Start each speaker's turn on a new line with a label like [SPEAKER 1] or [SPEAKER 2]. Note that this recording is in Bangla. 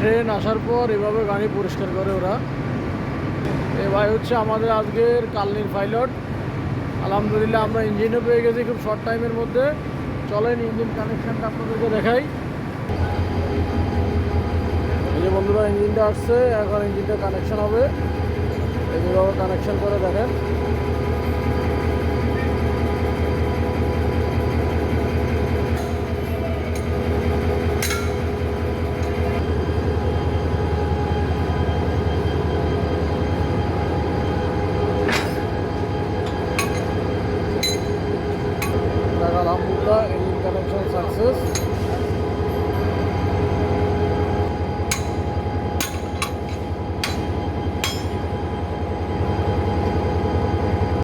[SPEAKER 1] ট্রেন আসার পর এভাবে গাড়ি পরিষ্কার করে ওরা। এ ভাই হচ্ছে আমাদের আজকের কালনির পাইলট আলহামদুলিল্লাহ আমরা ইঞ্জিনও পেয়ে গেছি খুব শর্ট টাইমের মধ্যে। চলেন ইঞ্জিন কানেকশানটা আপনাদেরকে দেখাই। এই যে বন্ধুরা ইঞ্জিনটা আসছে, এখন ইঞ্জিনটা কানেকশান হবে। এইভাবে কানেকশন করে দেখেন। burada Engin Karamçan Saksız.